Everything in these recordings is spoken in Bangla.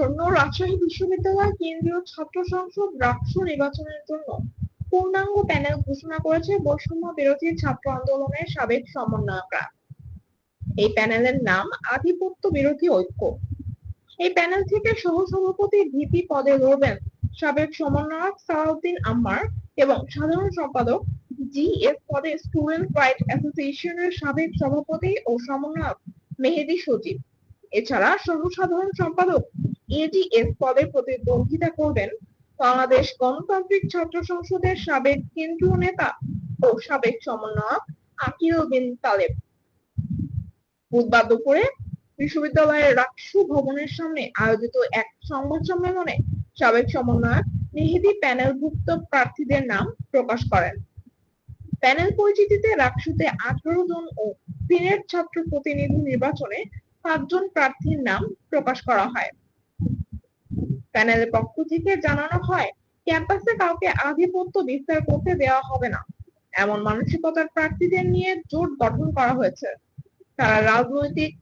আসন্ন রাজশাহী বিশ্ববিদ্যালয় কেন্দ্রীয় ছাত্র সংসদ রাষ্ট্র নির্বাচনের জন্য পূর্ণাঙ্গ প্যানেল ঘোষণা করেছে বৈষম্য বিরোধী ছাত্র আন্দোলনের সাবেক সমন্বয়করা। এই প্যানেলের নাম আধিপত্য বিরোধী ঐক্য। এই প্যানেল থেকে সহসভাপতি ভিপি পদে লড়বেন সাবেক সমন্বয়ক সালাউদ্দিন আম্মার এবং সাধারণ সম্পাদক জি এস পদে স্টুডেন্ট রাইট অ্যাসোসিয়েশনের সাবেক সভাপতি ও সমন্বয়ক মেহেদী সজীব। এছাড়া সহ-সাধারণ সম্পাদক এজিএস পদে প্রতিদ্বন্দ্বিতা করবেন বাংলাদেশ গণতান্ত্রিক ছাত্র সংসদের সাবেক কেন্দ্রীয় নেতা ও সাবেক সমন্বয়ক আকিল বিন তালেব। বুধবার দুপুরে বিশ্ববিদ্যালয়ের রাকসু ভবনের সামনে আয়োজিত এক সংবাদ সম্মেলনে সাবেক সমন্বয়ক মেহেদী প্যানেলভুক্ত প্রার্থীদের নাম প্রকাশ করেন। প্যানেল পরিচিতিতে রাকসুতে আঠারো জন ও সিনেট ছাত্র প্রতিনিধি নির্বাচনে পাঁচজন প্রার্থীর নাম প্রকাশ করা হয়। প্যানেলের পক্ষ থেকে জানানো হয়, ক্যাম্পাসে কাউকে আধিপত্য বিস্তার করতে দেওয়া হবে না। এমন মানসিকতার প্রার্থীদের নিয়ে জোট গঠন করা হয়েছে। তারা রাজনৈতিক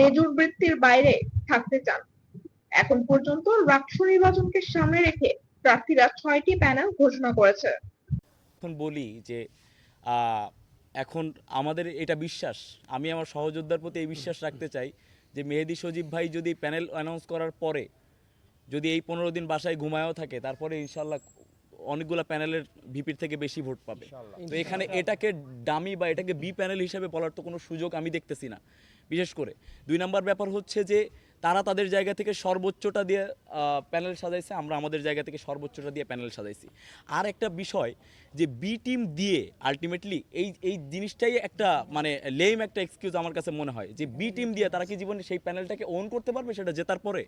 রেজুর বৃত্তির বাইরে থাকতে চান। এখন পর্যন্ত রাষ্ট্র নির্বাচনকে সামনে রেখে প্রার্থীরা ছয়টি প্যানেল ঘোষণা করেছে। এখন বলি যে এখন আমাদের এটা বিশ্বাস। আমি আমার সহযোদ্ধার প্রতি এই বিশ্বাস রাখতে চাই যে, মেহেদি সজীব ভাই যদি প্যানেল অ্যানাউন্স করার পরে যদি এই পনেরো দিন বাসায় ঘুমায়ও থাকে তারপরে ইনশাল্লাহ অনেকগুলো প্যানেলের ভিপির থেকে বেশি ভোট পাবে। তো এখানে এটাকে ডামি বা এটাকে বি প্যানেল হিসেবে বলার তো কোনো সুযোগ আমি দেখতেছি না। বিশেষ করে দুই নাম্বার ব্যাপার হচ্ছে যে তারা তাদের জায়গা থেকে সর্বোচ্চটা দিয়ে প্যানেল সাজাইছে, আমরা আমাদের জায়গা থেকে সর্বোচ্চটা দিয়ে প্যানেল সাজাইছি। আর একটা বিষয় যে বি টিম দিয়ে আলটিমেটলি এই এই জিনিসটাই একটা মানে লেম একটা এক্সকিউজ আমার কাছে মনে হয়। যে বি টিম দিয়ে তারা কি জীবনে সেই প্যানেলটাকে ওন করতে পারবে সেটা জেতার পরে?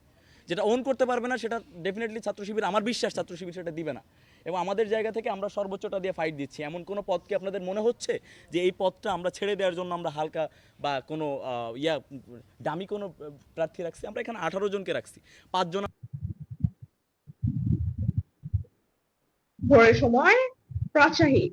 যেটা ওন করতে পারবে না, সেটা ডেফিনেটলি ছাত্র শিবির, আমার বিশ্বাস ছাত্র শিবির সেটা দিবে না। এবং আমাদের জায়গা থেকে আমরা সর্বোচ্চটা দিয়ে ফাইট দিচ্ছি। এমন কোনো পথকে আপনাদের মনে হচ্ছে? যে এই পথটা আমরা ছেড়ে দেওয়ার জন্য আমরা হালকা বা কোনো ইয়া, দামি কোনো প্রার্থী রাখছি? আমরা এখানে আঠারো জনকে রাখছি। পাঁচজন ভোরের সময় রাজশাহী